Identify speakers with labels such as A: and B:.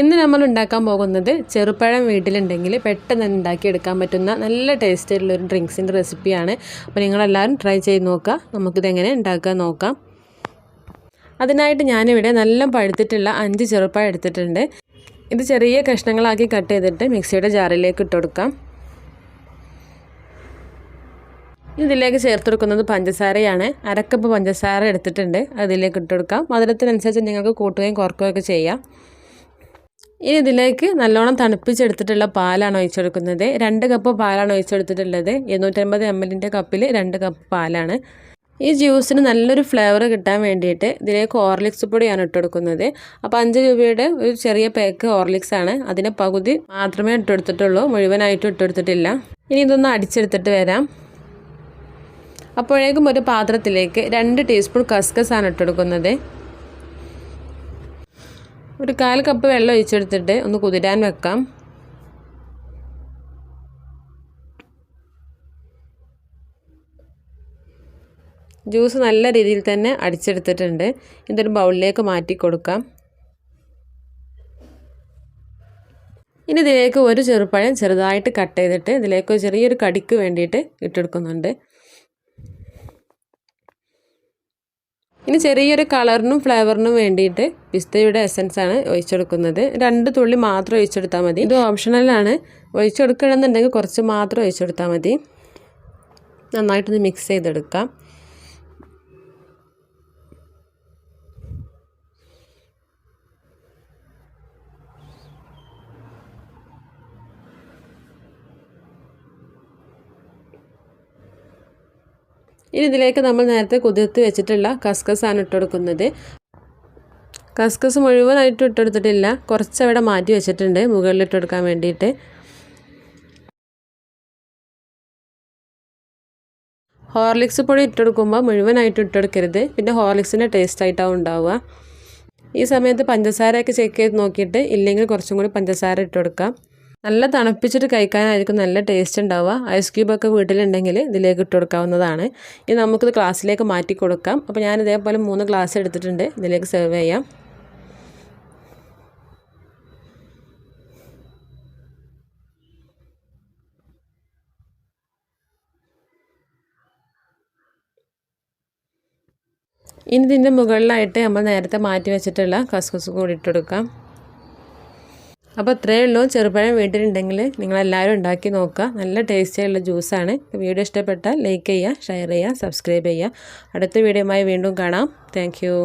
A: ഇന്ന് നമ്മൾ ഉണ്ടാക്കാൻ പോകുന്നത് ചെറുപ്പഴം വീട്ടിലുണ്ടെങ്കിൽ പെട്ടെന്ന് ഉണ്ടാക്കിയെടുക്കാൻ പറ്റുന്ന നല്ല ടേസ്റ്റുള്ള ഒരു ഡ്രിങ്ക്സിന്റെ റെസിപ്പിയാണ്. അപ്പോൾ നിങ്ങളെല്ലാവരും ട്രൈ ചെയ്ത് നോക്കുക. നമുക്കിതെങ്ങനെ ഉണ്ടാക്കാൻ നോക്കാം. അതിനായിട്ട് ഞാനിവിടെ നല്ല പഴുത്തിട്ടുള്ള അഞ്ച് ചെറുപ്പഴം എടുത്തിട്ടുണ്ട്. ഇത് ചെറിയ കഷ്ണങ്ങളാക്കി കട്ട് ചെയ്തിട്ട് മിക്സിയുടെ ജാറിലേക്ക് ഇട്ട് കൊടുക്കാം. ഇതിലേക്ക് ചേർത്ത് കൊടുക്കുന്നത് പഞ്ചസാരയാണ്. അരക്കപ്പ് പഞ്ചസാര എടുത്തിട്ടുണ്ട്. അതിലേക്ക് ഇട്ട് കൊടുക്കാം. മധുരത്തിനനുസരിച്ച് നിങ്ങൾക്ക് കൂട്ടുകയും കുറക്കുകയൊക്കെ ചെയ്യാം. ഇനി ഇതിലേക്ക് നല്ലോണം തണുപ്പിച്ചെടുത്തിട്ടുള്ള പാലാണ് ഒഴിച്ചെടുക്കുന്നത്. രണ്ട് കപ്പ് പാലാണ് ഒഴിച്ചെടുത്തിട്ടുള്ളത്. എണ്ണൂറ്റമ്പത് എം എല്ലിന്റെ കപ്പിൽ രണ്ട് കപ്പ് പാലാണ്. ഈ ജ്യൂസിന് നല്ലൊരു ഫ്ലേവർ കിട്ടാൻ വേണ്ടിയിട്ട് ഇതിലേക്ക് ഓർലിക്സ് പൊടിയാണ് ഇട്ടെടുക്കുന്നത്. അപ്പോൾ അഞ്ച് രൂപയുടെ ഒരു ചെറിയ പാക്ക് ഓർലിക്സ് ആണ്. അതിന് പകുതി മാത്രമേ ഇട്ടെടുത്തിട്ടുള്ളൂ. മുഴുവനായിട്ടും ഇട്ടെടുത്തിട്ടില്ല. ഇനി ഇതൊന്ന് അടിച്ചെടുത്തിട്ട് വരാം. അപ്പോഴേക്കും ഒരു പാത്രത്തിലേക്ക് രണ്ട് ടീസ്പൂൺ കസ്കസ് ആണ് ഇട്ടെടുക്കുന്നത്. ഒരു കാൽ കപ്പ് വെള്ളം ഒഴിച്ചെടുത്തിട്ട് ഒന്ന് കുതിരാൻ വെക്കാം. ജ്യൂസ് നല്ല രീതിയിൽ തന്നെ അടിച്ചെടുത്തിട്ടുണ്ട്. ഇതൊരു ബൗളിലേക്ക് മാറ്റി കൊടുക്കാം. ഇനി ഇതിലേക്ക് ഒരു ചെറുപ്പഴം ചെറുതായിട്ട് കട്ട് ചെയ്തിട്ട് ഇതിലേക്ക് ചെറിയൊരു കടിക്ക് വേണ്ടിയിട്ട് ഇട്ടെടുക്കുന്നുണ്ട് ഇനി ചെറിയൊരു കളറിനും ഫ്ലേവറിനും വേണ്ടിയിട്ട് പിസ്തയുടെ എസൻസ് ആണ് ഒഴിച്ചെടുക്കുന്നത്. രണ്ട് തുള്ളി മാത്രം ഒഴിച്ചെടുത്താൽ മതി. ഇത് ഓപ്ഷണലാണ് ഒഴിച്ചെടുക്കണമെന്നുണ്ടെങ്കിൽ കുറച്ച് മാത്രം ഒഴിച്ചെടുത്താൽ മതി. നന്നായിട്ടൊന്ന് മിക്സ് ചെയ്തെടുക്കാം. ഇനി ഇതിലേക്ക് നമ്മൾ നേരത്തെ കുതിർത്ത് വെച്ചിട്ടുള്ള കസ്കസാണ് ഇട്ടെടുക്കുന്നത്. കസ്കസ് മുഴുവനായിട്ട് ഇട്ടെടുത്തിട്ടില്ല. കുറച്ച് അവിടെ മാറ്റി വെച്ചിട്ടുണ്ട് മുകളിൽ ഇട്ടെടുക്കാൻ വേണ്ടിയിട്ട്. ഹോർലിക്സ് പൊടി ഇട്ടെടുക്കുമ്പോൾ മുഴുവനായിട്ട് ഇട്ടെടുക്കരുത്. പിന്നെ ഹോർലിക്സിന്റെ ടേസ്റ്റ് ആയിട്ടാവും ഉണ്ടാവുക. ഈ സമയത്ത് പഞ്ചസാരയൊക്കെ ചെക്ക് ചെയ്ത് നോക്കിയിട്ട് ഇല്ലെങ്കിൽ കുറച്ചും കൂടി പഞ്ചസാര ഇട്ടെടുക്കാം. നല്ല തണുപ്പിച്ചിട്ട് കഴിക്കാനായിരിക്കും നല്ല ടേസ്റ്റ് ഉണ്ടാവുക. ഐസ് ക്യൂബൊക്കെ വീട്ടിലുണ്ടെങ്കിൽ ഇതിലേക്ക് ഇട്ട് കൊടുക്കാവുന്നതാണ്. ഇനി നമുക്കിത് ഗ്ലാസ്സിലേക്ക് മാറ്റി കൊടുക്കാം. അപ്പോൾ ഞാൻ ഇതേപോലെ മൂന്ന് ഗ്ലാസ് എടുത്തിട്ടുണ്ട്. ഇതിലേക്ക് സെർവ് ചെയ്യാം. ഇനി ഇതിന്റെ മുകളിലായിട്ട് നമ്മൾ നേരത്തെ മാറ്റി വെച്ചിട്ടുള്ള കസ്കസ് കൂടി ഇട്ടെടുക്കാം അപ്പോൾ ഇത്രയേ ഉള്ളൂ. ചെറുപഴം വീട്ടിലുണ്ടെങ്കിൽ നിങ്ങളെല്ലാവരും ഉണ്ടാക്കി നോക്കുക. നല്ല ടേസ്റ്റിയുള്ള ജ്യൂസാണ് വീഡിയോ ഇഷ്ടപ്പെട്ടാൽ ലൈക്ക് ചെയ്യുക ഷെയർ ചെയ്യുക സബ്സ്ക്രൈബ് ചെയ്യുക. അടുത്ത വീഡിയോയുമായി വീണ്ടും കാണാം. താങ്ക്